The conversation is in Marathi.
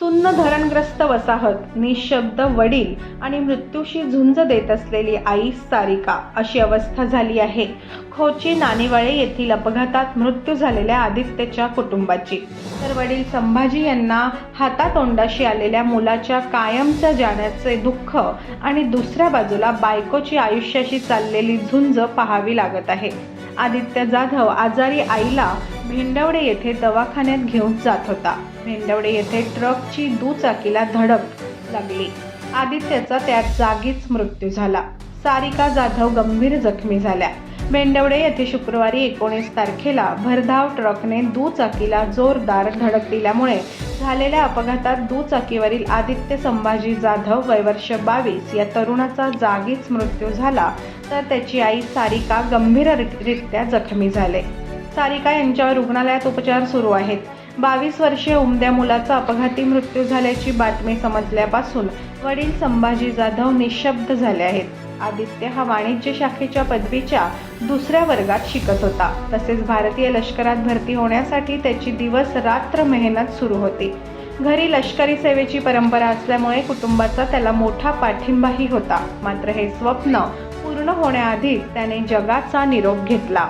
सुन्न धरणग्रस्त वसाहत निशब्द वडील आणि मृत्यूशी झुंज देत असलेली आई सारिका अशी अवस्था झाली आहे. खोची नाणेवाळे येथील अपघातात मृत्यू झालेल्या आदित्यच्या कुटुंबाची. तर वडील संभाजी यांना हातातोंडाशी आलेल्या मुलाच्या कायमच्या जाण्याचे दुःख आणि दुसऱ्या बाजूला बायकोची आयुष्याशी चाललेली झुंज पाहावी लागत आहे. आदित्य जाधव आजारी आईला भेंडवडे येथे दवाखान्यात घेऊन जात होता. भेंडवडे येथे ट्रकची दुचाकीला धडक लागली. आदित्यचा त्यात जागीच मृत्यू झाला. सारिका जाधव गंभीर जखमी झाल्या. भेंडवडे येथे शुक्रवारी एकोणीस तारखेला भरधाव ट्रकने दुचाकीला जोरदार धडक दिल्यामुळे झालेल्या अपघातात दुचाकीवरील आदित्य संभाजी जाधव वयवर्ष बावीस या तरुणाचा जागीच मृत्यू झाला तर त्याची आई सारिका गंभीररित्या जखमी झाले. सारिका यांच्यावर रुग्णालयात उपचार सुरू आहेत. बावीस वर्षीय उमद्या मुलाचा अपघाती मृत्यू झाल्याची बातमी समजल्यापासून वडील संभाजी जाधव निशब्द झाले आहेत. आदित्य हा वाणिज्य शाखेच्या पदवीच्या दुसऱ्या वर्गात शिकत होता. तसेच भारतीय लष्करात भरती होण्यासाठी त्याची दिवस रात्र मेहनत सुरू होती. घरी लष्करी सेवेची परंपरा असल्यामुळे कुटुंबाचा त्याला मोठा पाठिंबाही होता. मात्र हे स्वप्न पूर्ण होण्याआधीच त्याने जगाचा निरोप घेतला.